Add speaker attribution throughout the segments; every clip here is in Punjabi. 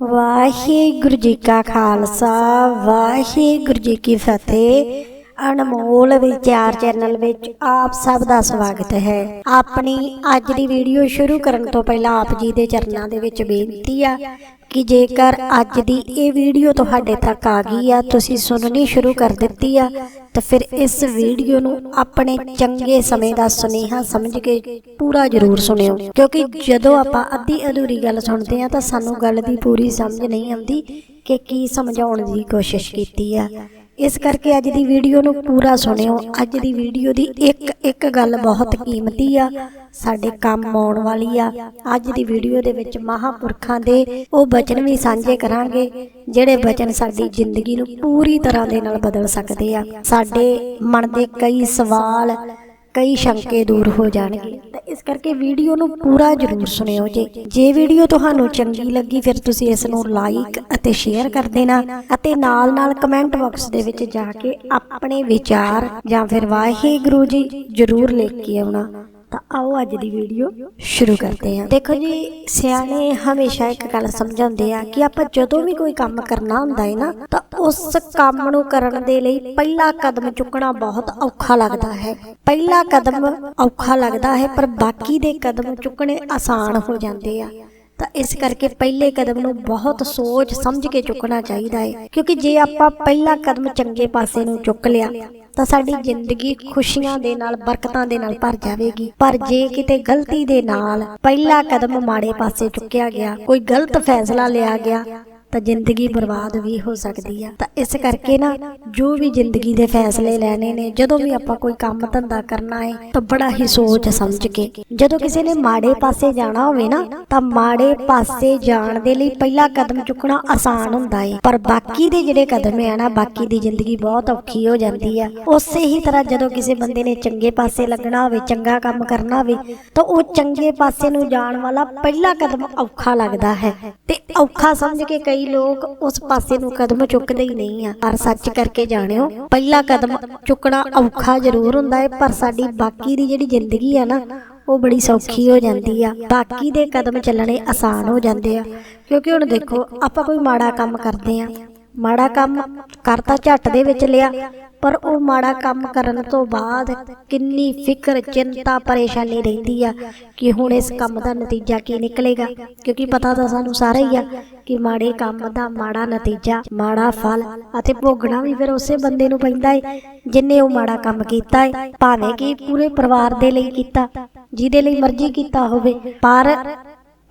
Speaker 1: ਵਾਹਿਗੁਰੂ ਜੀ ਕਾ ਖਾਲਸਾ, ਵਾਹਿਗੁਰੂ ਜੀ ਕੀ ਫਤਿਹ। ਅਨਮੋਲ ਵਿਚਾਰ ਚੈਨਲ ਵਿੱਚ ਆਪ ਸਭ ਦਾ ਸਵਾਗਤ ਹੈ। ਆਪਣੀ ਅੱਜ ਦੀ ਵੀਡੀਓ ਸ਼ੁਰੂ ਕਰਨ ਤੋਂ ਪਹਿਲਾਂ ਆਪ ਜੀ ਦੇ ਚਰਨਾਂ ਦੇ ਵਿੱਚ ਬੇਨਤੀ ਆ ਕਿ ਜੇਕਰ ਅੱਜ ਦੀ ਇਹ ਵੀਡੀਓ ਤੁਹਾਡੇ ਤੱਕ ਆ ਗਈ ਆ, ਤੁਸੀਂ ਸੁਣਨੀ ਸ਼ੁਰੂ ਕਰ ਦਿੱਤੀ ਆ, ਤਾਂ ਫਿਰ ਇਸ ਵੀਡੀਓ ਨੂੰ ਆਪਣੇ ਚੰਗੇ ਸਮੇਂ ਦਾ ਸੁਨੇਹਾ ਸਮਝ ਕੇ ਪੂਰਾ ਜ਼ਰੂਰ ਸੁਣਿਓ। ਕਿਉਂਕਿ ਜਦੋਂ ਆਪਾਂ ਅੱਧੀ ਅਧੂਰੀ ਗੱਲ ਸੁਣਦੇ ਆ, ਤਾਂ ਸਾਨੂੰ ਗੱਲ ਦੀ ਪੂਰੀ ਸਮਝ ਨਹੀਂ ਆਉਂਦੀ ਕਿ ਕੀ ਸਮਝਾਉਣ ਦੀ ਕੋਸ਼ਿਸ਼ ਕੀਤੀ ਆ। ਇਸ ਕਰਕੇ ਅੱਜ ਦੀ ਵੀਡੀਓ ਨੂੰ ਪੂਰਾ ਸੁਣਿਓ। ਅੱਜ ਦੀ ਵੀਡੀਓ ਦੀ ਇੱਕ ਇੱਕ ਗੱਲ ਬਹੁਤ ਕੀਮਤੀ ਆ। ਸਾਡੇ ਕੰਮ ਆਉਣ ਵਾਲੀ ਆ। ਅੱਜ ਦੀ ਵੀਡੀਓ ਦੇ ਵਿੱਚ ਮਹਾਪੁਰਖਾਂ ਦੇ ਉਹ ਬਚਨ ਵੀ ਸਾਂਝੇ ਕਰਾਂਗੇ, ਜਿਹੜੇ ਬਚਨ ਸਾਡੀ ਜ਼ਿੰਦਗੀ ਨੂੰ ਪੂਰੀ ਤਰ੍ਹਾਂ ਦੇ ਨਾਲ ਬਦਲ ਸਕਦੇ ਆ। ਸਾਡੇ ਮਨ ਦੇ ਕਈ ਸਵਾਲ ਕਈ ਸ਼ੰਕੇ ਦੂਰ ਹੋ ਜਾਣਗੇ। ਤਾਂ ਇਸ ਕਰਕੇ ਵੀਡੀਓ ਨੂੰ ਪੂਰਾ ਜ਼ਰੂਰ ਸੁਣਿਓ ਜੇ। ਜੇ ਵੀਡੀਓ ਤੁਹਾਨੂੰ ਚੰਗੀ ਲੱਗੀ ਫਿਰ ਤੁਸੀਂ ਇਸ ਨੂੰ ਲਾਈਕ ਅਤੇ ਸ਼ੇਅਰ ਕਰ ਦੇਣਾ ਅਤੇ ਨਾਲ ਨਾਲ ਕਮੈਂਟ ਬਾਕਸ ਦੇ ਵਿੱਚ ਜਾ ਕੇ ਆਪਣੇ ਵਿਚਾਰ ਜਾਂ ਫਿਰ ਵਾਹਿਗੁਰੂ ਜੀ ਜ਼ਰੂਰ ਲਿਖ ਕੇ ਆਉਣਾ। ਤਾਂ ਆਓ ਅੱਜ ਦੀ ਵੀਡੀਓ ਸ਼ੁਰੂ ਕਰਦੇ ਹਾਂ। ਦੇਖੋ ਜੀ, ਸਿਆਣੇ ਹਮੇਸ਼ਾ ਇੱਕ ਗੱਲ ਸਮਝਾਉਂਦੇ ਆ ਕਿ ਆਪਾਂ ਜਦੋਂ ਵੀ ਕੋਈ ਕੰਮ ਕਰਨਾ ਹੁੰਦਾ ਹੈ ਨਾ, ਤਾਂ ਉਸ ਕੰਮ ਨੂੰ ਕਰਨ ਦੇ ਲਈ ਪਹਿਲਾ ਕਦਮ ਚੁੱਕਣਾ ਬਹੁਤ ਔਖਾ ਲੱਗਦਾ ਹੈ। ਪਹਿਲਾ ਕਦਮ ਔਖਾ ਲੱਗਦਾ ਹੈ, ਪਰ ਬਾਕੀ ਦੇ ਕਦਮ ਚੁੱਕਣੇ ਆਸਾਨ ਹੋ ਜਾਂਦੇ ਆ। ਤਾਂ ਇਸ ਕਰਕੇ ਪਹਿਲੇ ਕਦਮ ਨੂੰ ਬਹੁਤ ਸੋਚ ਸਮਝ ਕੇ ਚੁੱਕਣਾ ਚਾਹੀਦਾ ਹੈ, ਕਿਉਂਕਿ ਜੇ ਆਪਾਂ ਪਹਿਲਾ ਕਦਮ ਚੰਗੇ ਪਾਸੇ ਨੂੰ ਚੁੱਕ ਲਿਆ ਤਾਂ ਸਾਡੀ ਜ਼ਿੰਦਗੀ ਖੁਸ਼ੀਆਂ ਦੇ ਨਾਲ, ਬਰਕਤਾਂ ਦੇ ਨਾਲ ਭਰ ਜਾਵੇਗੀ। ਪਰ ਜੇ ਕਿਤੇ ਗਲਤੀ ਦੇ ਨਾਲ ਪਹਿਲਾ ਕਦਮ ਮਾੜੇ ਪਾਸੇ ਚੁੱਕਿਆ ਗਿਆ, ਕੋਈ ਗਲਤ ਫੈਸਲਾ ਲਿਆ ਗਿਆ ਤਾਂ ਜ਼ਿੰਦਗੀ ਬਰਬਾਦ ਵੀ ਹੋ ਸਕਦੀ ਆ। ਤਾਂ ਇਸ ਕਰਕੇ ਨਾ, ਜੋ ਵੀ ਜ਼ਿੰਦਗੀ ਦੇ ਫੈਸਲੇ ਲੈਣੇ ਨੇ, ਜਦੋਂ ਵੀ ਆਪਾਂ ਕੋਈ ਕੰਮ ਧੰਦਾ ਕਰਨਾ ਹੈ ਤਾਂ ਬੜਾ ਹੀ ਸੋਚ ਸਮਝ ਕੇ। ਜਦੋਂ ਕਿਸੇ ਨੇ ਮਾੜੇ ਪਾਸੇ ਜਾਣਾ ਹੋਵੇ ਨਾ, ਤਾਂ ਮਾੜੇ ਪਾਸੇ ਜਾਣ ਦੇ ਲਈ ਪਹਿਲਾ ਕਦਮ ਚੁੱਕਣਾ ਆਸਾਨ ਹੁੰਦਾ ਹੈ ਪਰ ਬਾਕੀ ਦੇ ਜਿਹੜੇ ਕਦਮ ਆ ਨਾ, ਬਾਕੀ ਦੀ ਜ਼ਿੰਦਗੀ ਬਹੁਤ ਔਖੀ ਹੋ ਜਾਂਦੀ ਆ। ਉਸੇ ਹੀ ਤਰ੍ਹਾਂ ਜਦੋਂ ਕਿਸੇ ਬੰਦੇ ਨੇ ਚੰਗੇ ਪਾਸੇ ਲੱਗਣਾ ਹੋਵੇ, ਚੰਗਾ ਕੰਮ ਕਰਨਾ ਹੋਵੇ, ਤਾਂ ਉਹ ਚੰਗੇ ਪਾਸੇ ਨੂੰ ਜਾਣ ਵਾਲਾ ਪਹਿਲਾ ਕਦਮ ਔਖਾ ਲੱਗਦਾ ਹੈ। ਤੇ ਔਖਾ ਸਮਝ ਕੇ ਕਈ ਲੋਕ ਉਸ ਪਾਸੇ ਨੂੰ ਕਦਮ ਚੁੱਕਦੇ ਹੀ ਨਹੀਂ ਆ, ਪਰ ਸੱਚ ਕਰਕੇ ਜਾਣਿਓ, ਪਹਿਲਾ ਕਦਮ ਚੁੱਕਣਾ ਔਖਾ ਜ਼ਰੂਰ ਹੁੰਦਾ ਹੈ ਪਰ ਸਾਡੀ ਬਾਕੀ ਦੀ ਜਿਹੜੀ ਜ਼ਿੰਦਗੀ ਆ ਨਾ, ਉਹ ਬੜੀ ਸੌਖੀ ਹੋ ਜਾਂਦੀ ਆ। ਬਾਕੀ ਦੇ ਕਦਮ ਚੱਲਣੇ ਆਸਾਨ ਹੋ ਜਾਂਦੇ ਆ, ਕਿਉਂਕਿ ਹੁਣ ਦੇਖੋ, ਆਪਾਂ ਕੋਈ ਮਾੜਾ ਕੰਮ ਕਰਦੇ ਆ। ਮਾੜਾ ਕੰਮ ਕਰਤਾ ਝੱਟ ਦੇ ਵਿੱਚ ਲਿਆ ਪਰ ਉਹ ਮਾੜਾ ਕੰਮ ਕਰਨ ਤੋਂ ਬਾਅਦ ਕਿੰਨੀ ਫਿਕਰ, ਚਿੰਤਾ, ਪਰੇਸ਼ਾਨੀ ਰਹਿੰਦੀ ਆ ਕਿ ਹੁਣ ਇਸ ਕੰਮ ਦਾ ਨਤੀਜਾ ਕੀ ਨਿਕਲੇਗਾ? ਕਿਉਂਕਿ ਪਤਾ ਤਾਂ ਸਾਨੂੰ ਸਾਰਾ ਹੀ ਆ ਕਿ ਮਾੜੇ ਕੰਮ ਦਾ ਮਾੜਾ ਨਤੀਜਾ, ਮਾੜਾ ਫਲ ਅਤੇ ਭੋਗਣਾ ਵੀ ਫਿਰ ਉਸੇ ਬੰਦੇ ਨੂੰ ਪੈਂਦਾ ਹੈ ਜਿਨੇ ਉਹ ਮਾੜਾ ਕੰਮ ਕੀਤਾ ਹੈ ਭਾਵੇਂ ਕਿ ਪੂਰੇ ਪਰਿਵਾਰ ਦੇ ਲਈ ਕੀਤਾ, ਜਿਹਦੇ ਲਈ ਮਰਜ਼ੀ ਕੀਤਾ ਹੋਵੇ, ਪਰ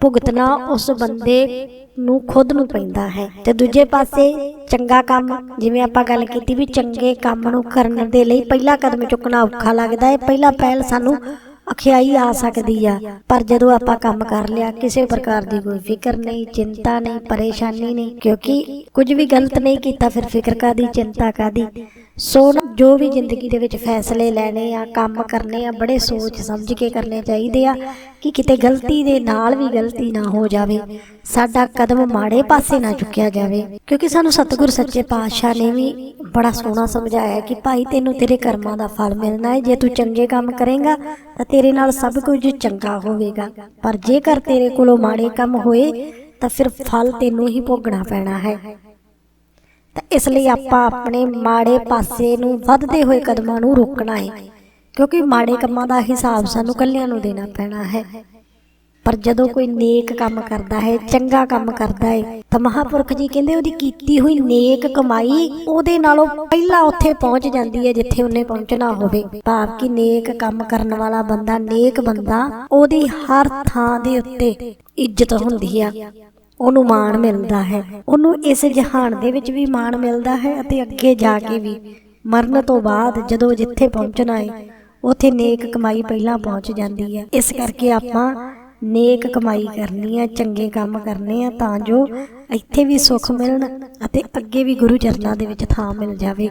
Speaker 1: ਭੁਗਤਣਾ ਉਸ ਬੰਦੇ ਨੂੰ ਖੁਦ ਨੂੰ ਪੈਂਦਾ ਹੈ। ਤੇ ਦੂਜੇ ਪਾਸੇ ਚੰਗਾ ਕੰਮ, ਜਿਵੇਂ ਆਪਾਂ ਗੱਲ ਕੀਤੀ ਵੀ ਚੰਗੇ ਕੰਮ ਨੂੰ ਕਰਨ ਦੇ ਲਈ ਪਹਿਲਾ ਕਦਮ ਚੁੱਕਣਾ ਔਖਾ ਲੱਗਦਾ ਹੈ। ਪਹਿਲਾ ਪਹਿਲ ਸਾਨੂੰ ਅਖਿਆਈ ਆ ਸਕਦੀ ਆ। ਪਰ ਜਦੋਂ ਆਪਾਂ ਕੰਮ ਕਰ ਲਿਆ, ਕਿਸੇ ਪ੍ਰਕਾਰ ਦੀ ਕੋਈ ਫਿਕਰ ਨਹੀਂ, ਚਿੰਤਾ ਨਹੀਂ, ਪਰੇਸ਼ਾਨੀ ਨਹੀਂ, ਕਿਉਂਕਿ ਕੁਝ ਵੀ ਗਲਤ ਨਹੀਂ ਕੀਤਾ, ਫਿਰ ਫਿਕਰ ਕਾਦੀ ਚਿੰਤਾ ਕਾਦੀ ਸੋ ਜੋ ਵੀ ਜ਼ਿੰਦਗੀ ਦੇ ਵਿੱਚ ਫੈਸਲੇ ਲੈਣੇ ਆ, ਕੰਮ ਕਰਨੇ ਆ, ਬੜੇ ਸੋਚ ਸਮਝ ਕੇ ਕਰਨੇ ਚਾਹੀਦੇ ਆ ਕਿ ਕਿਤੇ ਗਲਤੀ ਦੇ ਨਾਲ ਵੀ ਗਲਤੀ ਨਾ ਹੋ ਜਾਵੇ। ਸਾਡਾ ਕਦਮ ਮਾੜੇ ਪਾਸੇ ਨਾ ਚੁੱਕਿਆ ਜਾਵੇ, ਕਿਉਂਕਿ ਸਾਨੂੰ ਸਤਿਗੁਰ ਸੱਚੇ ਪਾਤਸ਼ਾਹ ਨੇ ਵੀ ਬੜਾ ਸੋਹਣਾ ਸਮਝਾਇਆ ਕਿ ਭਾਈ, ਤੈਨੂੰ ਤੇਰੇ ਕਰਮਾਂ ਦਾ ਫਲ ਮਿਲਣਾ ਹੈ ਜੇ ਤੂੰ ਚੰਗੇ ਕੰਮ ਕਰੇਗਾ, ਤਾਂ ਤੇਰੇ ਨਾਲ ਸਭ ਕੁਝ ਚੰਗਾ ਹੋਵੇਗਾ। ਪਰ ਜੇਕਰ ਤੇਰੇ ਕੋਲੋਂ ਮਾੜੇ ਕੰਮ ਹੋਏ, ਤਾਂ ਫਿਰ ਫਲ ਤੈਨੂੰ ਹੀ ਭੋਗਣਾ ਪੈਣਾ ਹੈ। ਤਾਂ ਇਸ ਲਈ ਆਪਾਂ ਆਪਣੇ ਮਾੜੇ ਪਾਸੇ ਨੂੰ ਵੱਧਦੇ ਹੋਏ ਕਦਮਾਂ ਨੂੰ ਰੋਕਣਾ ਹੈ ਕਿਉਂਕਿ ਮਾੜੇ ਕੰਮਾਂ ਦਾ ਹਿਸਾਬ ਸਾਨੂੰ ਕੱਲਿਆਂ ਨੂੰ ਦੇਣਾ ਪੈਣਾ ਹੈ। ਪਰ ਜਦੋਂ ਕੋਈ ਨੇਕ ਕੰਮ ਕਰਦਾ ਹੈ ਚੰਗਾ ਕੰਮ ਕਰਦਾ ਹੈ ਤਾਂ ਮਹਾਪੁਰਖ ਜੀ ਕਹਿੰਦੇ ਉਹਦੀ ਕੀਤੀ ਹੋਈ ਨੇਕ ਕਮਾਈ ਉਹਦੇ ਨਾਲੋਂ ਪਹਿਲਾਂ ਉੱਥੇ ਪਹੁੰਚ ਜਾਂਦੀ ਹੈ ਜਿੱਥੇ ਉਹਨੇ ਪਹੁੰਚਣਾ ਹੋਵੇ। ਭਾਵ ਕਿ ਨੇਕ ਕੰਮ ਕਰਨ ਵਾਲਾ ਬੰਦਾ ਨੇਕ ਬੰਦਾ ਉਹਦੀ ਹਰ ਥਾਂ ਦੇ ਉੱਤੇ ਇੱਜ਼ਤ ਹੁੰਦੀ ਆ। ਉਹਨੂੰ ਮਾਣ ਮਿਲਦਾ ਹੈ। ਉਹਨੂੰ ਇਸ ਜਹਾਨ ਦੇ ਵਿੱਚ ਵੀ ਮਾਣ ਮਿਲਦਾ ਹੈ ਅਤੇ ਅੱਗੇ ਜਾ ਕੇ ਵੀ ਮਰਨ ਤੋਂ ਬਾਅਦ ਜਦੋਂ ਜਿੱਥੇ ਪਹੁੰਚਣਾ ਹੈ ਉਥੇ ਨੇਕ ਕਮਾਈ ਪਹਿਲਾਂ ਪਹੁੰਚ ਜਾਂਦੀ ਹੈ ਇਸ ਕਰਕੇ ਆਪਾਂ ਨੇਕ ਕਮਾਈ ਕਰਨੀ ਹੈ ਚੰਗੇ ਕੰਮ ਕਰਨੇ ਆ, ਤਾਂ ਜੋ ਇੱਥੇ ਵੀ ਸੁੱਖ ਮਿਲਣ ਅਤੇ ਅੱਗੇ ਵੀ ਗੁਰੂ ਚਰਨਾਂ ਦੇ ਵਿੱਚ ਥਾਂ ਮਿਲ ਜਾਵੇ।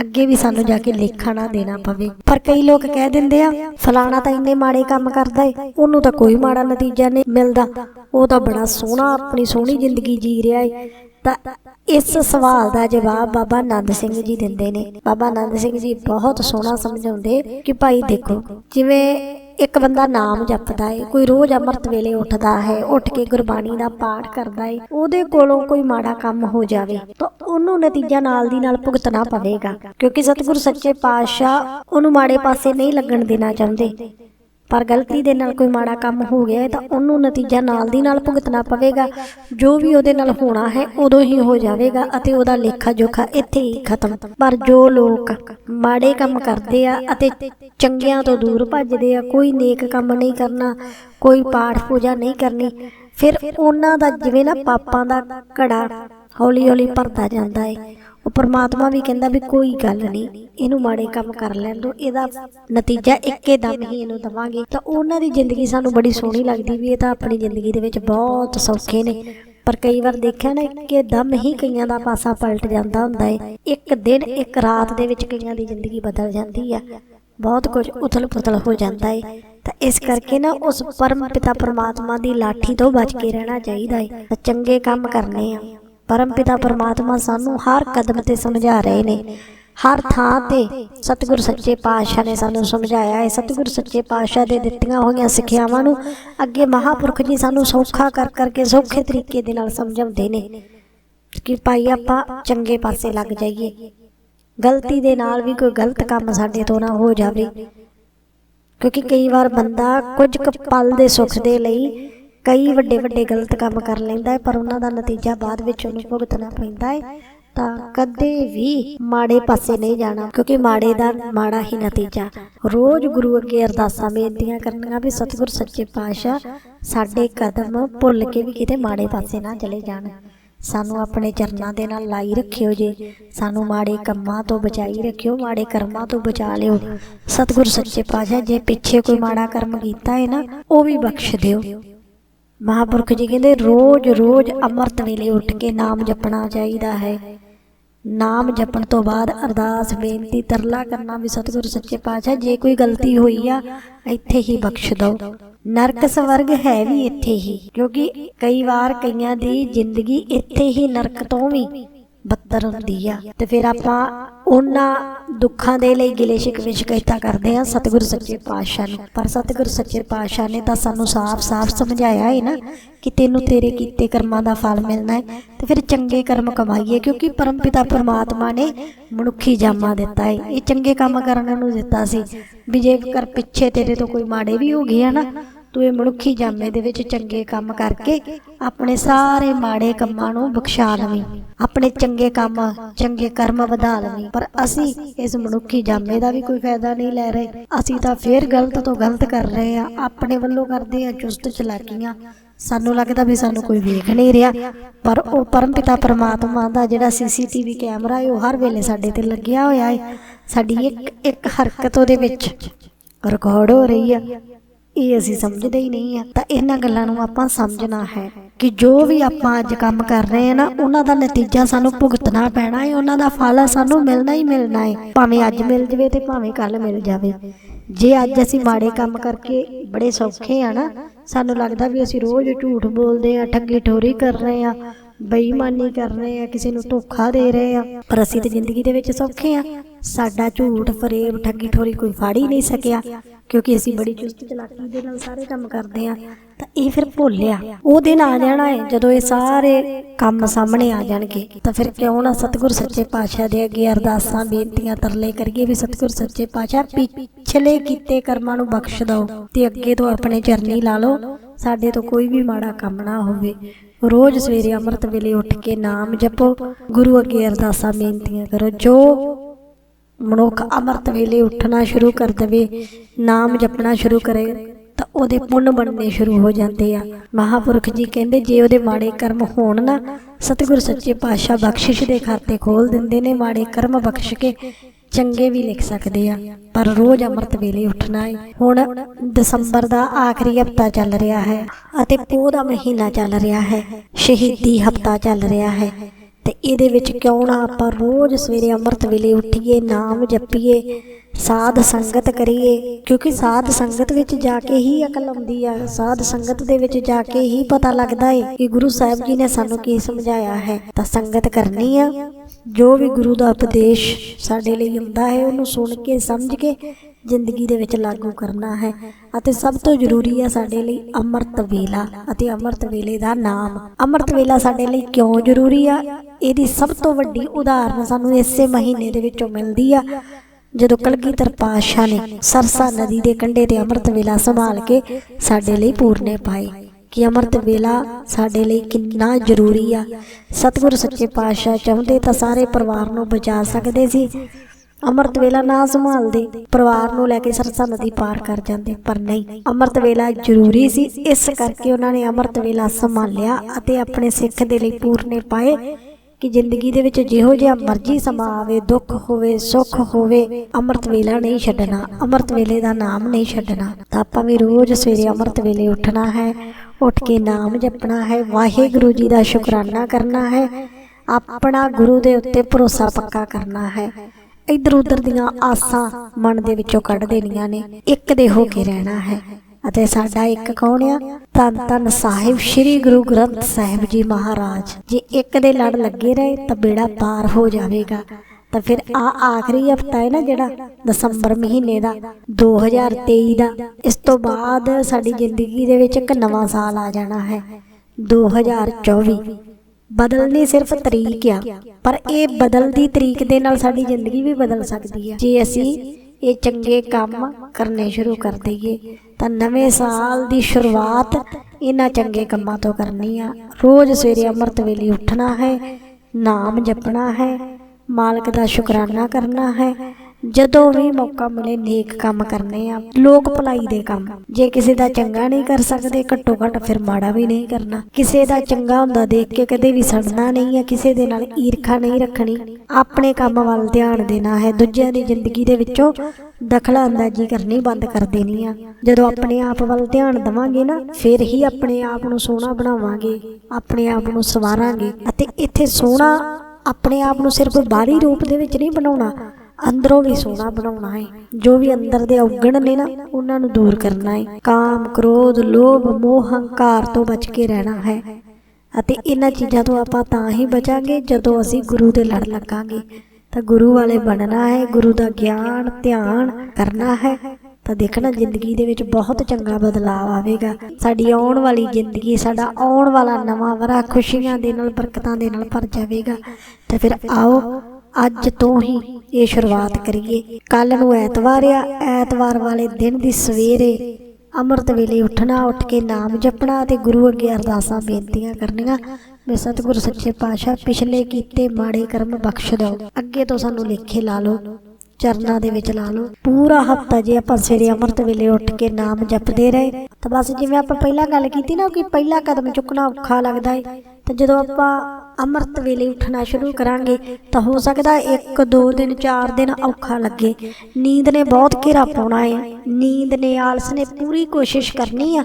Speaker 1: ਅੱਗੇ ਵੀ ਸਾਨੂੰ ਜਾ ਕੇ ਲੇਖਾ ਨਾ ਦੇਣਾ ਪਵੇ। ਪਰ ਕਈ ਲੋਕ ਕਹਿ ਦਿੰਦੇ ਆ, ਫਲਾਣਾ ਤਾਂ ਇੰਨੇ ਮਾੜੇ ਕੰਮ ਕਰਦਾ ਏ, ਉਹਨੂੰ ਤਾਂ ਕੋਈ ਮਾੜਾ ਨਤੀਜਾ ਨਹੀਂ ਮਿਲਦਾ। ਉਹ ਤਾਂ ਬੜਾ ਸੋਹਣਾ ਆਪਣੀ ਸੋਹਣੀ ਜ਼ਿੰਦਗੀ ਜੀ ਰਿਹਾ ਏ। ਤਾਂ ਇਸ ਸਵਾਲ ਦਾ ਜਵਾਬ ਬਾਬਾ ਆਨੰਦ ਸਿੰਘ ਜੀ ਦਿੰਦੇ ਨੇ। ਬਾਬਾ ਆਨੰਦ ਸਿੰਘ ਜੀ ਬਹੁਤ ਸੋਹਣਾ ਸਮਝਾਉਂਦੇ ਕਿ ਭਾਈ ਦੇਖੋ, ਜਿਵੇਂ ਇੱਕ ਬੰਦਾ ਨਾਮ ਜਪਦਾ ਏ, ਕੋਈ ਰੋਜ਼ ਅੰਮ੍ਰਿਤ ਵੇਲੇ ਉੱਠਦਾ ਹੈ, ਉੱਠ ਕੇ ਗੁਰਬਾਣੀ ਦਾ ਪਾਠ ਕਰਦਾ ਏ, ਉਹਦੇ ਕੋਲੋਂ ਕੋਈ ਮਾੜਾ ਕੰਮ ਹੋ ਜਾਵੇ ਤਾਂ ਉਹਨੂੰ ਨਤੀਜਾ ਨਾਲ ਦੀ ਨਾਲ ਭੁਗਤਣਾ ਪਵੇਗਾ, ਕਿਉਂਕਿ ਸਤਿਗੁਰ ਸੱਚੇ ਪਾਤਸ਼ਾਹ ਉਹਨੂੰ ਮਾੜੇ ਪਾਸੇ ਨਹੀਂ ਲੱਗਣ ਦੇਣਾ ਚਾਹੁੰਦੇ। ਪਰ ਗਲਤੀ ਦੇ ਨਾਲ ਕੋਈ ਮਾੜਾ ਕੰਮ ਹੋ ਗਿਆ ਹੈ ਤਾਂ ਉਹਨੂੰ ਨਤੀਜਾ ਨਾਲ ਦੀ ਨਾਲ ਭੁਗਤਣਾ ਪਵੇਗਾ। ਜੋ ਵੀ ਉਹਦੇ ਨਾਲ ਹੋਣਾ ਹੈ, ਉਦੋਂ ਹੀ ਹੋ ਜਾਵੇਗਾ ਅਤੇ ਉਹਦਾ ਲੇਖਾ ਜੋਖਾ ਇੱਥੇ ਹੀ ਖਤਮ। ਪਰ ਜੋ ਲੋਕ ਮਾੜੇ ਕੰਮ ਕਰਦੇ ਆ ਅਤੇ ਚੰਗਿਆਂ ਤੋਂ ਦੂਰ ਭੱਜਦੇ ਆ, ਕੋਈ ਨੇਕ ਕੰਮ ਨਹੀਂ ਕਰਨਾ, ਕੋਈ ਪਾਠ ਪੂਜਾ ਨਹੀਂ ਕਰਨੀ, ਫਿਰ ਉਹਨਾਂ ਦਾ ਜਿਵੇਂ ਨਾ ਪਾਪਾਂ ਦਾ ਘੜਾ ਹੌਲੀ ਹੌਲੀ ਭਰਦਾ ਜਾਂਦਾ ਹੈ। ਉਹ ਪਰਮਾਤਮਾ ਵੀ ਕਹਿੰਦਾ ਵੀ ਕੋਈ ਗੱਲ ਨਹੀਂ, ਇਹਨੂੰ ਮਾੜੇ ਕੰਮ ਕਰ ਲੈਣ ਦੋ, ਇਹਦਾ ਨਤੀਜਾ ਇੱਕੇ ਦਮ ਹੀ ਇਹਨੂੰ ਦਵਾਂਗੇ। ਤਾਂ ਉਹਨਾਂ ਦੀ ਜ਼ਿੰਦਗੀ ਸਾਨੂੰ ਬੜੀ ਸੋਹਣੀ ਲੱਗਦੀ ਵੀ ਇਹ ਤਾਂ ਆਪਣੀ ਜ਼ਿੰਦਗੀ ਦੇ ਵਿੱਚ ਬਹੁਤ ਸੌਖੇ ਨੇ। ਪਰ ਕਈ ਵਾਰ ਦੇਖਿਆ ਨਾ ਕਿ ਦਮ ਹੀ ਕਈਆਂ ਦਾ ਪਾਸਾ ਪਲਟ ਜਾਂਦਾ ਹੁੰਦਾ ਹੈ ਇੱਕ ਦਿਨ, ਇੱਕ ਰਾਤ ਦੇ ਵਿੱਚ ਕਈਆਂ ਦੀ ਜ਼ਿੰਦਗੀ ਬਦਲ ਜਾਂਦੀ ਆ। ਬਹੁਤ ਕੁਝ ਉਥਲ ਪੁਥਲ ਹੋ ਜਾਂਦਾ ਹੈ ਤਾਂ ਇਸ ਕਰਕੇ ਨਾ ਉਸ ਪਰਮ ਪਿਤਾ ਪਰਮਾਤਮਾ ਦੀ ਲਾਠੀ ਤੋਂ ਬਚ ਕੇ ਰਹਿਣਾ ਚਾਹੀਦਾ ਹੈ ਚੰਗੇ ਕੰਮ ਕਰਨੇ ਆ। ਪਰਮ ਪਿਤਾ ਪਰਮਾਤਮਾ ਸਾਨੂੰ ਹਰ ਕਦਮ ਤੇ ਸਮਝਾ ਰਹੇ ਨੇ। ਹਰ ਥਾਂ ਤੇ ਸਤਿਗੁਰ ਸੱਚੇ ਪਾਤਸ਼ਾਹ ਨੇ ਸਾਨੂੰ ਸਮਝਾਇਆ ਹੈ। ਸਤਿਗੁਰ ਸੱਚੇ ਪਾਤਸ਼ਾਹ ਦੇ ਦਿੱਤੀਆਂ ਹੋਈਆਂ ਸਿੱਖਿਆਵਾਂ ਨੂੰ ਅੱਗੇ ਮਹਾਪੁਰਖ ਜੀ ਸਾਨੂੰ ਸੌਖਾ ਕਰ ਕਰਕੇ ਸੌਖੇ ਤਰੀਕੇ ਦੇ ਨਾਲ ਸਮਝਾਉਂਦੇ ਨੇ ਕਿ ਭਾਈ ਆਪਾਂ ਚੰਗੇ ਪਾਸੇ ਲੱਗ ਜਾਈਏ। ਗਲਤੀ ਦੇ ਨਾਲ ਵੀ ਕੋਈ ਗਲਤ ਕੰਮ ਸਾਡੇ ਤੋਂ ਨਾ ਹੋ ਜਾਵੇ। ਕਿਉਂਕਿ ਕਈ ਵਾਰ ਬੰਦਾ ਕੁਝ ਕੁ ਪਲ ਦੇ ਸੁੱਖ ਦੇ ਲਈ ਕਈ ਵੱਡੇ ਵੱਡੇ ਗਲਤ ਕੰਮ ਕਰ ਲੈਂਦਾ ਹੈ, ਪਰ ਉਹਨਾਂ ਦਾ ਨਤੀਜਾ ਬਾਅਦ ਵਿੱਚ ਉਹਨੂੰ ਭੁਗਤਣਾ ਪੈਂਦਾ ਹੈ। ਤਾਂ ਕਦੇ ਵੀ ਮਾੜੇ ਪਾਸੇ ਨਹੀਂ ਜਾਣਾ, ਕਿਉਂਕਿ ਮਾੜੇ ਦਾ ਮਾੜਾ ਹੀ ਨਤੀਜਾ। ਰੋਜ਼ ਗੁਰੂ ਅੱਗੇ ਅਰਦਾਸਾਂ ਬੇਨਤੀਆਂ ਕਰਨੀਆਂ ਵੀ ਸਤਿਗੁਰ ਸੱਚੇ ਪਾਤਸ਼ਾਹ ਸਾਡੇ ਕਦਮ ਭੁੱਲ ਕੇ ਵੀ ਕਿਤੇ ਮਾੜੇ ਪਾਸੇ ਨਾ ਚਲੇ ਜਾਣ। ਸਾਨੂੰ ਆਪਣੇ ਚਰਨਾਂ ਦੇ ਨਾਲ ਲਾਈ ਰੱਖਿਓ ਜੀ। ਸਾਨੂੰ ਮਾੜੇ ਕੰਮਾਂ ਤੋਂ ਬਚਾਈ ਰੱਖਿਓ, ਮਾੜੇ ਕਰਮਾਂ ਤੋਂ ਬਚਾ ਲਿਓ। ਸਤਿਗੁਰ ਸੱਚੇ ਪਾਤਸ਼ਾਹ, ਜੇ ਪਿੱਛੇ ਕੋਈ ਮਾੜਾ ਕਰਮ ਕੀਤਾ ਹੈ ਨਾ, ਉਹ ਵੀ ਬਖਸ਼ ਦਿਓ। ਮਹਾਪੁਰਖ ਜੀ ਕਹਿੰਦੇ, ਰੋਜ਼ ਰੋਜ਼ ਅੰਮ੍ਰਿਤ ਵੇਲੇ ਉੱਠ ਕੇ ਨਾਮ ਜਪਣਾ ਚਾਹੀਦਾ ਹੈ। ਨਾਮ ਜਪਣ ਤੋਂ ਬਾਅਦ ਅਰਦਾਸ, ਬੇਨਤੀ, ਤਰਲਾ ਕਰਨਾ ਵੀ ਸਤਿਗੁਰ ਸੱਚੇ ਪਾਤਸ਼ਾਹ, ਜੇ ਕੋਈ ਗਲਤੀ ਹੋਈ ਆ, ਇੱਥੇ ਹੀ ਬਖਸ਼ ਦਿਓ ਨਰਕ ਸਵਰਗ ਹੈ ਵੀ ਇੱਥੇ ਹੀ, ਕਿਉਂਕਿ ਕਈ ਵਾਰ ਕਈਆਂ ਦੀ ਜ਼ਿੰਦਗੀ ਇੱਥੇ ਹੀ ਨਰਕ ਤੋਂ ਵੀ ਬੱਤਰ ਹੁੰਦੀ ਆ। ਤੇ ਫਿਰ ਆਪਾਂ ਉਹਨਾਂ ਦੁੱਖਾਂ ਦੇ ਲਈ ਗਿਲੇ ਸ਼ਿਕਵੇ ਸ਼ਿਕਾਇਤਾਂ ਕਰਦੇ ਆ ਸਤਿਗੁਰ ਸੱਚੇ ਪਾਤਸ਼ਾਹ ਨੂੰ। ਪਰ ਸਤਿਗੁਰ ਸੱਚੇ ਪਾਤਸ਼ਾਹ ਨੇ ਤਾਂ ਸਾਨੂੰ ਸਾਫ਼-ਸਾਫ਼ ਸਮਝਾਇਆ ਹੈ ਨਾ ਕਿ ਤੈਨੂੰ ਤੇਰੇ ਕੀਤੇ ਕਰਮਾਂ ਦਾ ਫਲ ਮਿਲਣਾ ਹੈ ਤੇ ਫਿਰ ਚੰਗੇ ਕਰਮ ਕਮਾਈਏ ਕਿਉਂਕਿ ਪਰਮ ਪਿਤਾ ਪਰਮਾਤਮਾ ਨੇ ਮਨੁੱਖੀ ਜਾਮਾ ਦਿੱਤਾ ਹੈ। ਇਹ ਚੰਗੇ ਕੰਮ ਕਰਨ ਨੂੰ ਦਿੱਤਾ ਸੀ। ਵੀ ਜੇਕਰ ਪਿੱਛੇ ਤੇਰੇ ਤੋਂ ਕੋਈ ਮਾੜੇ ਵੀ ਹੋ ਗਏ ਆ ਨਾ ਤੂੰ ਇਹ ਮਨੁੱਖੀ ਜਾਮੇ ਦੇ ਵਿੱਚ ਚੰਗੇ ਕੰਮ ਕਰਕੇ ਆਪਣੇ ਸਾਰੇ ਮਾੜੇ ਕੰਮਾਂ ਨੂੰ ਬਖਸ਼ਾ ਲਵੀਂ ਆਪਣੇ ਚੰਗੇ ਕੰਮ, ਚੰਗੇ ਕਰਮ ਵਧਾ ਲਵੀਂ ਪਰ ਅਸੀਂ ਇਸ ਮਨੁੱਖੀ ਜਾਮੇ ਦਾ ਵੀ ਕੋਈ ਫਾਇਦਾ ਨਹੀਂ ਲੈ ਰਹੇ। ਅਸੀਂ ਤਾਂ ਫੇਰ ਗਲਤ ਤੋਂ ਗਲਤ ਕਰ ਰਹੇ ਆ ਆਪਣੇ ਵੱਲੋਂ ਕਰਦੇ ਆ ਚੁਸਤ ਚਲਾਕੀਆਂ। ਸਾਨੂੰ ਲੱਗਦਾ ਵੀ ਸਾਨੂੰ ਕੋਈ ਵੇਖ ਨਹੀਂ ਰਿਹਾ। ਪਰ ਉਹ ਪਰਮ ਪਿਤਾ ਪਰਮਾਤਮਾ ਦਾ ਜਿਹੜਾ ਸੀਸੀਟੀਵੀ ਕੈਮਰਾ ਹੈ, ਉਹ ਹਰ ਵੇਲੇ ਸਾਡੇ ਤੇ ਲੱਗਿਆ ਹੋਇਆ ਹੈ। ਸਾਡੀ ਇੱਕ ਇੱਕ ਹਰਕਤ ਉਹਦੇ ਵਿੱਚ ਰਿਕਾਰਡ ਹੋ ਰਹੀ ਹੈ ਇਹ ਅਸੀਂ ਸਮਝਦੇ ਹੀ ਨਹੀਂ ਆ। ਤਾਂ ਇਹਨਾਂ ਗੱਲਾਂ ਨੂੰ ਆਪਾਂ ਸਮਝਣਾ ਹੈ ਕਿ ਜੋ ਵੀ ਆਪਾਂ ਅੱਜ ਕੰਮ ਕਰ ਰਹੇ ਆ ਨਾ, ਉਹਨਾਂ ਦਾ ਨਤੀਜਾ ਸਾਨੂੰ ਭੁਗਤਣਾ ਪੈਣਾ ਹੈ, ਉਹਨਾਂ ਦਾ ਫਲ ਸਾਨੂੰ ਮਿਲਣਾ ਹੀ ਮਿਲਣਾ ਹੈ, ਭਾਵੇਂ ਅੱਜ ਮਿਲ ਜਵੇ ਤੇ ਭਾਵੇਂ ਕੱਲ ਮਿਲ ਜਾਵੇ। ਜੇ ਅੱਜ ਅਸੀਂ ਮਾੜੇ ਕੰਮ ਕਰਕੇ ਬੜੇ ਸੌਖੇ ਆ ਨਾ, ਸਾਨੂੰ ਲੱਗਦਾ ਵੀ ਅਸੀਂ ਰੋਜ਼ ਝੂਠ ਬੋਲਦੇ ਆ, ਠੱਗੀ ਠੋਰੀ ਕਰ ਰਹੇ ਆ ਬੇਈਮਾਨੀ ਕਰ ਰਹੇ ਆ, ਕਿਸੇ ਨੂੰ ਧੋਖਾ ਦੇ ਰਹੇ ਆ। ਪਰ ਅਸੀਂ ਤੇ ਜ਼ਿੰਦਗੀ ਦੇ ਵਿੱਚ ਸੌਖੇ ਆ। ਸਾਡਾ ਝੂਠ, ਫਰੇਬ, ਠੱਗੀ, ਠੋਰੀ ਕੋਈ ਫੜ ਹੀ ਨਹੀਂ ਸਕਿਆ। ਕਿਉਂਕਿ ਅਸੀਂ ਬੜੀ ਚੁਸਤ ਚਲਾਕੀ ਦੇ ਨਾਲ ਸਾਰੇ ਕੰਮ ਕਰਦੇ ਆ। ਤਾਂ ਇਹ ਫਿਰ ਭੁੱਲਿਆ। ਉਹ ਦਿਨ ਆ ਜਾਣਾ ਹੈ ਜਦੋਂ ਇਹ ਸਾਰੇ ਕੰਮ ਸਾਹਮਣੇ ਆ ਜਾਣਗੇ, ਤਾਂ ਫਿਰ ਕਿਉਂ ਨਾ ਸਤਿਗੁਰ ਸੱਚੇ ਪਾਤਸ਼ਾਹ ਦੇ ਅੱਗੇ ਅਰਦਾਸਾਂ, ਬੇਨਤੀਆਂ, ਤਰਲੇ ਕਰੀਏ ਵੀ ਸਤਿਗੁਰ ਸੱਚੇ ਪਾਤਸ਼ਾਹ ਪਿਛਲੇ ਕੀਤੇ ਕਰਮਾਂ ਨੂੰ ਬਖਸ਼ ਦਿਓ ਤੇ ਅੱਗੇ ਤੋਂ ਆਪਣੇ ਚਰਨੀ ਲਾ ਲਓ। ਸਾਡੇ ਤੋਂ ਕੋਈ ਵੀ ਮਾੜਾ ਕੰਮ ਨਾ ਹੋਵੇ। ਰੋਜ਼ ਸਵੇਰੇ ਅੰਮ੍ਰਿਤ ਵੇਲੇ ਉੱਠ ਕੇ ਨਾਮ ਜਪੋ, ਗੁਰੂ ਅੱਗੇ ਅਰਦਾਸਾਂ ਬੇਨਤੀਆਂ ਕਰੋ। ਜੋ ਮਨੁੱਖ ਅੰਮ੍ਰਿਤ ਵੇਲੇ ਉੱਠਣਾ ਸ਼ੁਰੂ ਕਰ ਦੇਵੇ, ਨਾਮ ਜਪਣਾ ਸ਼ੁਰੂ ਕਰੇ, ਤਾਂ ਉਹਦੇ ਪੁੰਨ ਬਣਨੇ ਸ਼ੁਰੂ ਹੋ ਜਾਂਦੇ ਆ। ਮਹਾਪੁਰਖ ਜੀ ਕਹਿੰਦੇ, ਜੇ ਉਹਦੇ ਮਾੜੇ ਕਰਮ ਹੋਣ ਨਾ, ਸਤਿਗੁਰ ਸੱਚੇ ਪਾਤਸ਼ਾਹ ਬਖਸ਼ਿਸ਼ ਦੇ ਖਾਤੇ ਖੋਲ ਦਿੰਦੇ ਨੇ, ਮਾੜੇ ਕਰਮ ਬਖਸ਼ ਕੇ ਚੰਗੇ ਵੀ ਲਿਖ ਸਕਦੇ ਆ, ਪਰ ਰੋਜ਼ ਅੰਮ੍ਰਿਤ ਵੇਲੇ ਉੱਠਣਾ ਹੈ ਹੁਣ ਦਸੰਬਰ ਦਾ ਆਖਰੀ ਹਫਤਾ ਚੱਲ ਰਿਹਾ ਹੈ ਅਤੇ ਪੋਹ ਦਾ ਮਹੀਨਾ ਚੱਲ ਰਿਹਾ ਹੈ, ਸ਼ਹੀਦੀ ਹਫਤਾ ਚੱਲ ਰਿਹਾ ਹੈ। ਤੇ ਇਹਦੇ ਵਿੱਚ ਕਿਉਂ ਨਾ ਆਪਾਂ ਰੋਜ਼ ਸਵੇਰੇ ਅੰਮ੍ਰਿਤ ਵੇਲੇ ਉੱਠੀਏ, ਨਾਮ ਜਪੀਏ ਸਾਧ ਸੰਗਤ ਕਰੀਏ, ਕਿਉਂਕਿ ਸਾਧ ਸੰਗਤ ਵਿੱਚ ਜਾ ਕੇ ਹੀ ਅਕਲ ਆਉਂਦੀ ਆ। ਸਾਧ ਸੰਗਤ ਦੇ ਵਿੱਚ ਜਾ ਕੇ ਹੀ ਪਤਾ ਲੱਗਦਾ ਹੈ ਕਿ ਗੁਰੂ ਸਾਹਿਬ ਜੀ ਨੇ ਸਾਨੂੰ ਕੀ ਸਮਝਾਇਆ ਹੈ। ਤਾਂ ਸੰਗਤ ਕਰਨੀ ਆ। ਜੋ ਵੀ ਗੁਰੂ ਦਾ ਉਪਦੇਸ਼ ਸਾਡੇ ਲਈ ਹੁੰਦਾ ਹੈ, ਉਹਨੂੰ ਸੁਣ ਕੇ, ਸਮਝ ਕੇ ਜ਼ਿੰਦਗੀ ਦੇ ਵਿੱਚ ਲਾਗੂ ਕਰਨਾ ਹੈ। ਅਤੇ ਸਭ ਤੋਂ ਜ਼ਰੂਰੀ ਹੈ ਸਾਡੇ ਲਈ ਅੰਮ੍ਰਿਤ ਵੇਲਾ ਅਤੇ ਅੰਮ੍ਰਿਤ ਵੇਲੇ ਦਾ ਨਾਮ। ਅੰਮ੍ਰਿਤ ਵੇਲਾ ਸਾਡੇ ਲਈ ਕਿਉਂ ਜ਼ਰੂਰੀ ਆ? ਇਹਦੀ ਸਭ ਤੋਂ ਵੱਡੀ ਉਦਾਹਰਨ ਸਾਨੂੰ ਇਸੇ ਮਹੀਨੇ ਦੇ ਵਿੱਚੋਂ ਮਿਲਦੀ ਆ। ਜਦੋਂ ਕਲਗੀਧਰ ਪਾਤਸ਼ਾਹ ਨੇ ਸਰਸਾ ਨਦੀ ਦੇ ਕੰਢੇ ਤੇ ਅੰਮ੍ਰਿਤ ਵੇਲਾ ਸੰਭਾਲ ਕੇ ਸਾਡੇ ਲਈ ਪੂਰਨੇ ਪਾਏ ਕਿ ਅੰਮ੍ਰਿਤ ਵੇਲਾ ਸਾਡੇ ਲਈ ਕਿੰਨਾ ਜ਼ਰੂਰੀ ਆ। ਸਤਿਗੁਰ ਸੱਚੇ ਪਾਤਸ਼ਾਹ ਚਾਹੁੰਦੇ ਤਾਂ ਸਾਰੇ ਪਰਿਵਾਰ ਨੂੰ ਬਚਾ ਸਕਦੇ ਸੀ। ਅੰਮ੍ਰਿਤ ਵੇਲਾ ਨਾ ਸੰਭਾਲਦੇ ਪਰਿਵਾਰ ਨੂੰ ਲੈ ਕੇ ਸਰਸਾ ਨਦੀ ਪਾਰ ਕਰ ਜਾਂਦੇ, ਪਰ ਨਹੀਂ, ਅੰਮ੍ਰਿਤ ਵੇਲਾ ਜ਼ਰੂਰੀ ਸੀ। ਇਸ ਕਰਕੇ ਉਹਨਾਂ ਨੇ ਅੰਮ੍ਰਿਤ ਵੇਲਾ ਸੰਭਾਲਿਆ ਅਤੇ ਆਪਣੇ ਸਿੱਖ ਦੇ ਲਈ ਪੂਰਨੇ ਪਾਏ। ਕਿ ਜ਼ਿੰਦਗੀ ਦੇ ਵਿੱਚ ਜਿਹੋ ਜਿਹਾ ਮਰਜ਼ੀ ਸਮਾਂ ਆਵੇ, ਦੁੱਖ ਹੋਵੇ, ਸੁੱਖ ਹੋਵੇ, ਅੰਮ੍ਰਿਤ ਵੇਲਾ ਨਹੀਂ ਛੱਡਣਾ, ਅੰਮ੍ਰਿਤ ਵੇਲੇ ਦਾ ਨਾਮ ਨਹੀਂ ਛੱਡਣਾ। ਤਾਂ ਆਪਾਂ ਵੀ ਰੋਜ਼ ਸਵੇਰੇ ਅੰਮ੍ਰਿਤ ਵੇਲੇ ਉੱਠਣਾ ਹੈ, ਉੱਠ ਕੇ ਨਾਮ ਜਪਣਾ ਹੈ, ਵਾਹਿਗੁਰੂ ਜੀ ਦਾ ਸ਼ੁਕਰਾਨਾ ਕਰਨਾ ਹੈ, ਆਪਣਾ ਗੁਰੂ ਦੇ ਉੱਤੇ ਭਰੋਸਾ ਪੱਕਾ ਕਰਨਾ ਹੈ। ਇਧਰ ਉਧਰ ਦੀਆਂ ਆਸਾਂ ਮਨ ਦੇ ਵਿੱਚੋਂ ਕੱਢ ਦੇਣੀਆਂ ਨੇ, ਇੱਕ ਦੇ ਹੋ ਕੇ ਰਹਿਣਾ ਹੈ। ਅਤੇ ਸਾਡਾ ਇੱਕ ਕੌਣ ਆ? ਧੰਨ ਧੰਨ ਸਾਹਿਬ ਸ੍ਰੀ ਗੁਰੂ ਗ੍ਰੰਥ ਸਾਹਿਬ ਜੀ ਮਹਾਰਾਜ। ਜੇ ਇੱਕ ਦੇ ਲੜ ਲੱਗੇ ਰਹੇ, ਤਾਂ ਬੇੜਾ ਪਾਰ ਹੋ ਜਾਵੇਗਾ। ਤਾਂ ਫਿਰ ਆ ਆਖਰੀ ਹਫਤਾ ਹੈ ਨਾ ਜਿਹੜਾ, ਦਸੰਬਰ ਮਹੀਨੇ ਦਾ 2023 ਦਾ। ਇਸ ਤੋਂ ਬਾਅਦ ਸਾਡੀ ਜ਼ਿੰਦਗੀ ਦੇ ਵਿੱਚ ਇੱਕ ਨਵਾਂ ਸਾਲ ਆ ਜਾਣਾ ਹੈ। 2024 ਬਦਲਣੀ ਸਿਰਫ ਤਰੀਕ ਆ, ਪਰ ਇਹ ਬਦਲਦੀ ਤਰੀਕ ਦੇ ਨਾਲ ਸਾਡੀ ਜ਼ਿੰਦਗੀ ਵੀ ਬਦਲ ਸਕਦੀ ਹੈ। ਜੇ ਅਸੀਂ ਇਹ ਚੰਗੇ ਕੰਮ ਕਰਨੇ ਸ਼ੁਰੂ ਕਰ ਦਈਏ। ਤਾਂ ਨਵੇਂ ਸਾਲ ਦੀ ਸ਼ੁਰੂਆਤ ਇਹਨਾਂ ਚੰਗੇ ਕੰਮਾਂ ਤੋਂ ਕਰਨੀ ਆ। ਰੋਜ਼ ਸਵੇਰੇ ਅੰਮ੍ਰਿਤ ਵੇਲੇ ਉੱਠਣਾ ਹੈ, ਨਾਮ ਜਪਣਾ ਹੈ, ਮਾਲਕ ਦਾ ਸ਼ੁਕਰਾਨਾ ਕਰਨਾ ਹੈ ਜਦੋਂ ਵੀ ਮੌਕਾ ਮਿਲੇ, ਨੇਕ ਕੰਮ ਕਰਨੇ ਆ। ਲੋਕ ਭਲਾਈ ਦੇ ਕੰਮ। ਜੇ ਕਿਸੇ ਦਾ ਚੰਗਾ ਨਹੀਂ ਕਰ ਸਕਦੇ, ਘੱਟੋ ਘੱਟ ਫਿਰ ਮਾੜਾ ਵੀ ਨਹੀਂ ਕਰਨਾ। ਕਿਸੇ ਦਾ ਚੰਗਾ ਹੁੰਦਾ ਦੇਖ ਕੇ ਕਦੇ ਵੀ ਸੜਨਾ ਨਹੀਂ ਹੈ ਕਿਸੇ ਦੇ ਨਾਲ ਈਰਖਾ ਨਹੀਂ ਰੱਖਣੀ। ਆਪਣੇ ਕੰਮ ਵੱਲ ਧਿਆਨ ਦੇਣਾ ਹੈ। ਦੂਜਿਆਂ ਦੀ ਜ਼ਿੰਦਗੀ ਦੇ ਵਿੱਚੋਂ ਦਖਲ ਅੰਦਾਜ਼ੀ ਕਰਨੀ ਬੰਦ ਕਰ ਦੇਣੀ ਆ। ਜਦੋਂ ਆਪਣੇ ਆਪ ਵੱਲ ਧਿਆਨ ਦਵਾਂਗੇ ਨਾ, ਫਿਰ ਹੀ ਆਪਣੇ ਆਪ ਨੂੰ ਸੋਹਣਾ ਬਣਾਵਾਂਗੇ, ਆਪਣੇ ਆਪ ਨੂੰ ਸਵਾਰਾਂਗੇ ਅਤੇ ਇੱਥੇ ਸੋਹਣਾ ਆਪਣੇ ਆਪ ਨੂੰ ਸਿਰਫ ਬਾਹਰੀ ਰੂਪ ਦੇ ਵਿੱਚ ਨਹੀਂ ਬਣਾਉਣਾ। ਅੰਦਰੋਂ ਵੀ ਸੋਹਣਾ ਬਣਾਉਣਾ ਹੈ। ਜੋ ਵੀ ਅੰਦਰ ਦੇ ਔਗਣ ਨੇ ਨਾ, ਉਹਨਾਂ ਨੂੰ ਦੂਰ ਕਰਨਾ ਹੈ। ਕਾਮ, ਕ੍ਰੋਧ, ਲੋਭ, ਮੋਹ, ਹੰਕਾਰ ਤੋਂ ਬਚ ਕੇ ਰਹਿਣਾ ਹੈ। ਅਤੇ ਇਹਨਾਂ ਚੀਜ਼ਾਂ ਤੋਂ ਆਪਾਂ ਤਾਂ ਹੀ ਬਚਾਂਗੇ ਜਦੋਂ ਅਸੀਂ ਗੁਰੂ ਦੇ ਲੜ ਲੱਗਾਂਗੇ। ਤਾਂ ਗੁਰੂ ਵਾਲੇ ਬਣਨਾ ਹੈ, ਗੁਰੂ ਦਾ ਗਿਆਨ, ਧਿਆਨ ਕਰਨਾ ਹੈ। ਤਾਂ ਦੇਖਣਾ, ਜ਼ਿੰਦਗੀ ਦੇ ਵਿੱਚ ਬਹੁਤ ਚੰਗਾ ਬਦਲਾਅ ਆਵੇਗਾ। ਸਾਡੀ ਆਉਣ ਵਾਲੀ ਜ਼ਿੰਦਗੀ, ਸਾਡਾ ਆਉਣ ਵਾਲਾ ਨਵਾਂ ਵਰਾ ਖੁਸ਼ੀਆਂ ਦੇ ਨਾਲ, ਬਰਕਤਾਂ ਦੇ ਨਾਲ ਭਰ ਜਾਵੇਗਾ। ਤਾਂ ਫਿਰ ਆਓ ਅੱਜ ਤੋਂ ਹੀ ਇਹ ਸ਼ੁਰੂਆਤ ਕਰੀਏ। ਕੱਲ ਨੂੰ ਐਤਵਾਰ ਆ, ਐਤਵਾਰ ਵਾਲੇ ਦਿਨ ਦੀ ਸਵੇਰੇ ਅੰਮ੍ਰਿਤ ਵੇਲੇ ਉੱਠਣਾ, ਉੱਠ ਕੇ ਨਾਮ ਜਪਣਾ ਤੇ ਗੁਰੂ ਅੱਗੇ ਅਰਦਾਸਾਂ ਬੇਨਤੀਆਂ ਕਰਨੀਆਂ। ਮੇ ਸਤਿਗੁਰ ਸੱਚੇ ਪਾਤਸ਼ਾਹ, ਪਿਛਲੇ ਕੀਤੇ ਮਾੜੇ ਕਰਮ ਬਖਸ਼ ਦਿਓ। ਅੱਗੇ ਤੋਂ ਸਾਨੂੰ ਲੇਖੇ ਲਾ ਲਓ, ਚਰਨਾਂ ਦੇ ਵਿੱਚ ਲਾ ਲਓ। ਪੂਰਾ ਹਫਤਾ ਜੇ ਆਪਾਂ ਸਵੇਰੇ ਅੰਮ੍ਰਿਤ ਵੇਲੇ ਉੱਠ ਕੇ ਨਾਮ ਜਪਦੇ ਰਹੇ, ਤਾਂ ਬਸ ਜਿਵੇਂ ਆਪਾਂ ਪਹਿਲਾਂ ਗੱਲ ਕੀਤੀ ਨਾ ਕਿ ਪਹਿਲਾ ਕਦਮ ਚੁੱਕਣਾ ਔਖਾ ਲੱਗਦਾ ਹੈ ਤਾਂ ਜਦੋਂ ਆਪਾਂ ਅੰਮ੍ਰਿਤ ਵੇਲੇ ਉੱਠਣਾ ਸ਼ੁਰੂ ਕਰਾਂਗੇ, ਤਾਂ ਹੋ ਸਕਦਾ ਇੱਕ, ਦੋ ਦਿਨ, ਚਾਰ ਦਿਨ ਔਖਾ ਲੱਗੇ। ਨੀਂਦ ਨੇ ਬਹੁਤ ਘੇਰਾ ਪਾਉਣਾ ਹੈ। ਨੀਂਦ ਨੇ ਆਲਸ ਨੇ ਪੂਰੀ ਕੋਸ਼ਿਸ਼ ਕਰਨੀ ਆ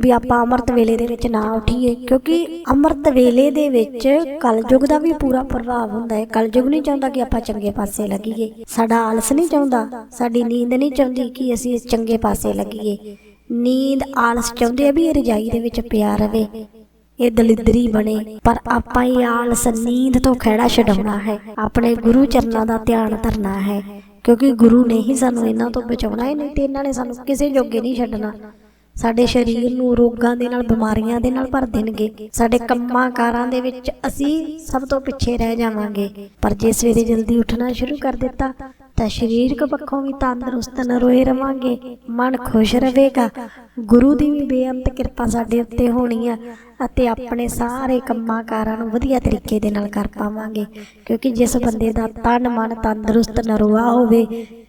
Speaker 1: ਵੀ ਆਪਾਂ ਅੰਮ੍ਰਿਤ ਵੇਲੇ ਦੇ ਵਿੱਚ ਨਾ ਉਠੀਏ, ਕਿਉਂਕਿ ਅੰਮ੍ਰਿਤ ਵੇਲੇ ਦੇ ਵਿੱਚ ਕਲਯੁਗ ਦਾ ਵੀ ਪੂਰਾ ਪ੍ਰਭਾਵ ਹੁੰਦਾ ਹੈ। ਕਲਯੁਗ ਨਹੀਂ ਚਾਹੁੰਦਾ ਕਿ ਆਪਾਂ ਚੰਗੇ ਪਾਸੇ ਲੱਗੀਏ। ਸਾਡਾ ਆਲਸ ਨਹੀਂ ਚਾਹੁੰਦਾ, ਸਾਡੀ ਨੀਂਦ ਨਹੀਂ ਚਾਹੁੰਦੀ ਕਿ ਅਸੀਂ ਚੰਗੇ ਪਾਸੇ ਲੱਗੀਏ। ਨੀਂਦ ਆਲਸ ਚਾਹੁੰਦੇ ਆ ਵੀ ਇਹ ਰਜਾਈ ਦੇ ਵਿੱਚ ਪਿਆ ਰਵੇ। ਇਹ ਦਲਿਦਰੀ ਬਣੇ। ਪਰ ਆਪਾਂ ਇਹ ਆਲਸ ਨੀਂਦ ਤੋਂ ਖਹਿੜਾ ਛਡਾਉਣਾ ਹੈ। ਆਪਣੇ ਗੁਰੂ ਚਰਨਾਂ ਦਾ ਧਿਆਨ ਧਰਨਾ ਹੈ। ਕਿਉਂਕਿ ਗੁਰੂ ਨੇ ਹੀ ਸਾਨੂੰ ਇਹਨਾਂ ਤੋਂ ਬਚਾਉਣਾ ਹੈ, ਨਹੀਂ ਤੇ ਇਹਨਾਂ ਨੇ ਸਾਨੂੰ ਕਿਸੇ ਜੋਗੇ ਨਹੀਂ ਛੱਡਣਾ। ਸਾਡੇ ਸਰੀਰ ਨੂੰ ਰੋਗਾਂ ਦੇ ਨਾਲ, ਬਿਮਾਰੀਆਂ ਦੇ ਨਾਲ ਭਰ ਦੇਣਗੇ। ਸਾਡੇ ਕੰਮਾਂ ਕਾਰਾਂ ਦੇ ਵਿੱਚ ਅਸੀਂ ਸਭ ਤੋਂ ਪਿੱਛੇ ਰਹਿ ਜਾਵਾਂਗੇ। ਪਰ ਜੇ ਸਵੇਰੇ ਜਲਦੀ ਉੱਠਣਾ ਸ਼ੁਰੂ ਕਰ ਦਿੱਤਾ ਤਾਂ ਸਰੀਰਕ ਪੱਖੋਂ ਵੀ ਤੰਦਰੁਸਤ ਨਰੋਏ ਰਵਾਂਗੇ, ਮਨ ਖੁਸ਼ ਰਹੇਗਾ ਗੁਰੂ ਦੀ ਵੀ ਬੇਅੰਤ ਕਿਰਪਾ ਸਾਡੇ ਉੱਤੇ ਹੋਣੀ ਆ ਅਤੇ ਆਪਣੇ ਸਾਰੇ ਕੰਮਾਂ ਕਾਰਾਂ ਨੂੰ ਵਧੀਆ ਤਰੀਕੇ ਦੇ ਨਾਲ ਕਰ ਪਾਵਾਂਗੇ। ਕਿਉਂਕਿ ਜਿਸ ਬੰਦੇ ਦਾ ਤਨ ਮਨ ਤੰਦਰੁਸਤ ਨਰੋਆ ਹੋਵੇ,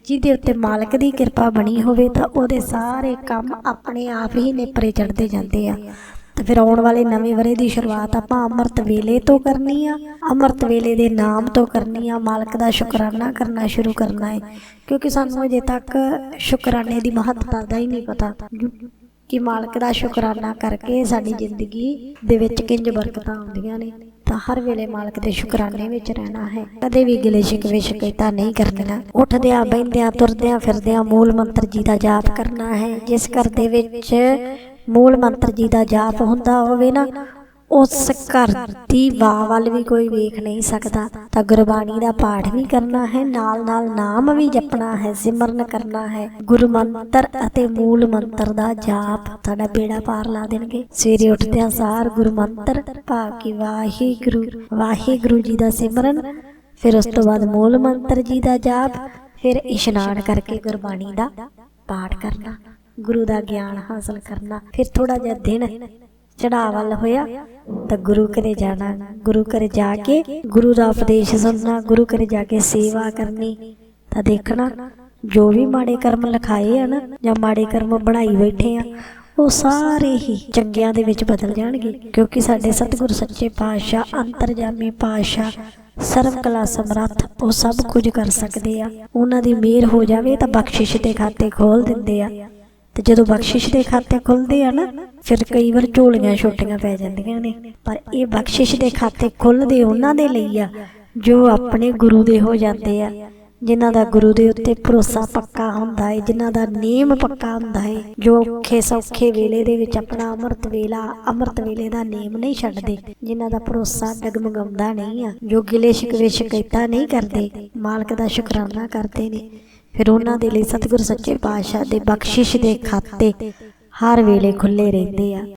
Speaker 1: ਜਿਹਦੇ ਉੱਤੇ ਮਾਲਕ ਦੀ ਕਿਰਪਾ ਬਣੀ ਹੋਵੇ, ਤਾਂ ਉਹਦੇ ਸਾਰੇ ਕੰਮ ਆਪਣੇ ਆਪ ਹੀ ਨੇਪਰੇ ਚੜਦੇ ਜਾਂਦੇ ਆ। ਤੇ ਫਿਰ ਆਉਣ ਵਾਲੇ ਨਵੇਂ ਵਰੇ ਦੀ ਸ਼ੁਰੂਆਤ ਆਪਾਂ ਅੰਮ੍ਰਿਤ ਵੇਲੇ ਤੋਂ ਕਰਨੀ ਆ। ਅੰਮ੍ਰਿਤ ਵੇਲੇ ਦੇ ਨਾਮ ਤੋਂ ਕਰਨੀ ਆ। ਮਾਲਕ ਦਾ ਸ਼ੁਕਰਾਨਾ ਕਰਨਾ ਸ਼ੁਰੂ ਕਰਨਾ ਹੈ ਕਿਉਂਕਿ ਸਾਨੂੰ ਅਜੇ ਤੱਕ ਸ਼ੁਕਰਾਨੇ ਦੀ ਮਹੱਤਤਾ ਦਾ ਹੀ ਨਹੀਂ ਪਤਾ ਕਿ ਮਾਲਕ ਦਾ ਸ਼ੁਕਰਾਨਾ ਕਰਕੇ ਸਾਡੀ ਜ਼ਿੰਦਗੀ ਦੇ ਵਿੱਚ ਕਿੰਜ ਬਰਕਤਾਂ ਆਉਂਦੀਆਂ ਨੇ। ਤਾਂ ਹਰ ਵੇਲੇ ਮਾਲਕ ਦੇ ਸ਼ੁਕਰਾਨੇ ਵਿੱਚ ਰਹਿਣਾ ਹੈ। ਕਦੇ ਵੀ ਗਿਲੇ ਸ਼ਿਕਵੇ ਸ਼ਿਕਾਇਤਾਂ ਨਹੀਂ ਕਰਨੀਆਂ। ਉੱਠਦਿਆਂ ਬੈਠਦਿਆਂ ਤੁਰਦਿਆਂ ਫਿਰਦਿਆਂ ਮੂਲ ਮੰਤਰ ਜੀ ਦਾ ਜਾਪ ਕਰਨਾ ਹੈ। ਜਿਸ ਘਰ ਦੇ ਵਿੱਚ ਮੂਲ ਮੰਤਰ ਜੀ ਦਾ ਜਾਪ ਹੁੰਦਾ ਹੋਵੇ ਨਾ, ਉਸ ਘਰ ਦੀ ਬਾਹ ਵੱਲ ਵੀ ਕੋਈ ਵੇਖ ਨਹੀਂ ਸਕਦਾ। ਤਾਂ ਗੁਰਬਾਣੀ ਦਾ ਪਾਠ ਵੀ ਕਰਨਾ ਹੈ, ਨਾਲ ਨਾਲ ਨਾਮ ਵੀ ਜਪਣਾ ਹੈ, ਸਿਮਰਨ ਕਰਨਾ ਹੈ। ਗੁਰੂ ਮੰਤਰ ਅਤੇ ਮੂਲ ਮੰਤਰ ਦਾ ਜਾਪ ਤੁਹਾਡਾ ਬੇੜਾ ਪਾਰ ਲਾ ਦੇਣਗੇ। ਸਵੇਰੇ ਉੱਠਦਿਆਂ ਸਾਰ ਗੁਰੂ ਮੰਤਰ ਭਾਵ ਕਿ ਵਾਹਿਗੁਰੂ ਵਾਹਿਗੁਰੂ ਜੀ ਦਾ ਸਿਮਰਨ। ਫਿਰ ਉਸ ਤੋਂ ਬਾਅਦ ਮੂਲ ਮੰਤਰ ਜੀ ਦਾ ਜਾਪ। ਫਿਰ ਇਸ਼ਨਾਨ ਕਰਕੇ ਗੁਰਬਾਣੀ ਦਾ ਪਾਠ ਕਰਨਾ। ਗੁਰੂ ਦਾ ਗਿਆਨ ਹਾਸਲ ਕਰਨਾ। ਫਿਰ ਥੋੜਾ ਜਿਹਾ ਦਿਨ ਚੜਾਅ ਵੱਲ ਹੋਇਆ, ਤਾਂ ਗੁਰੂ ਘਰੇ ਜਾਣਾ। ਗੁਰੂ ਘਰੇ ਜਾ ਕੇ ਗੁਰੂ ਦਾ ਉਪਦੇਸ਼ ਸੁਣਨਾ, ਗੁਰੂ ਘਰੇ ਜਾ ਕੇ ਸੇਵਾ ਕਰਨੀ, ਤਾਂ ਦੇਖਣਾ ਜੋ ਵੀ ਮਾੜੇ ਕਰਮ ਲਿਖਾਏ ਆ ਨਾ ਜਾਂ ਮਾੜੇ ਕਰਮ ਬਣਾਈ ਬੈਠੇ ਆ, ਉਹ ਸਾਰੇ ਹੀ ਚੰਗਿਆਂ ਦੇ ਵਿੱਚ ਬਦਲ ਜਾਣਗੇ। ਕਿਉਂਕਿ ਸਾਡੇ ਸਤਿਗੁਰ ਸੱਚੇ ਪਾਤਸ਼ਾਹ, ਅੰਤਰਜਾਮੀ ਪਾਤਸ਼ਾਹ ਸਰਵ ਕਲਾ ਸਮਰੱਥ, ਉਹ ਸਭ ਕੁਝ ਕਰ ਸਕਦੇ ਆ। ਉਹਨਾਂ ਦੀ ਮਿਹਰ ਹੋ ਜਾਵੇ ਤਾਂ ਬਖਸ਼ਿਸ਼ ਦੇ ਖਾਤੇ ਖੋਲ ਦਿੰਦੇ ਆ। ਤੇ ਜਦੋਂ ਬਖਸ਼ਿਸ਼ ਦੇ ਖਾਤੇ ਖੁੱਲਦੇ ਆ ਨਾ, ਫਿਰ ਕਈ ਵਾਰ ਝੋਲੀਆਂ ਛੋਟੀਆਂ ਪੈ ਜਾਂਦੀਆਂ ਨੇ। ਪਰ ਇਹ ਬਖਸ਼ਿਸ਼ ਦੇ ਖਾਤੇ ਖੁੱਲਦੇ ਉਹਨਾਂ ਦੇ ਲਈ ਆ, ਜੋ ਆਪਣੇ ਗੁਰੂ ਦੇ ਹੋ ਜਾਂਦੇ ਆ, ਜਿਨ੍ਹਾਂ ਦਾ ਗੁਰੂ ਦੇ ਉੱਤੇ ਭਰੋਸਾ ਪੱਕਾ ਹੁੰਦਾ ਹੈ ਜਿਨ੍ਹਾਂ ਦਾ ਨੇਮ ਪੱਕਾ ਹੁੰਦਾ ਹੈ ਜੋ ਔਖੇ ਸੌਖੇ ਵੇਲੇ ਦੇ ਵਿੱਚ ਆਪਣਾ ਅੰਮ੍ਰਿਤ ਵੇਲਾ, ਅੰਮ੍ਰਿਤ ਵੇਲੇ ਦਾ ਨੇਮ ਨਹੀਂ ਛੱਡਦੇ, ਜਿਨ੍ਹਾਂ ਦਾ ਭਰੋਸਾ ਡਗਮਗਾਉਂਦਾ ਨਹੀਂ ਆ, ਜੋ ਗਿਲੇ ਸ਼ਿਕਵੇ ਸ਼ਿਕਾਇਤਾਂ ਨਹੀਂ ਕਰਦੇ, ਮਾਲਕ ਦਾ ਸ਼ੁਕਰਾਨਾ ਕਰਦੇ ਨੇ। ਫਿਰ ਉਹਨਾਂ ਦੇ ਲਈ ਸਤਿਗੁਰ ਸੱਚੇ ਪਾਤਸ਼ਾਹ ਦੇ ਬਖਸ਼ਿਸ਼ ਦੇ ਖਾਤੇ ਹਰ ਵੇਲੇ ਖੁੱਲੇ ਰਹਿੰਦੇ ਆ।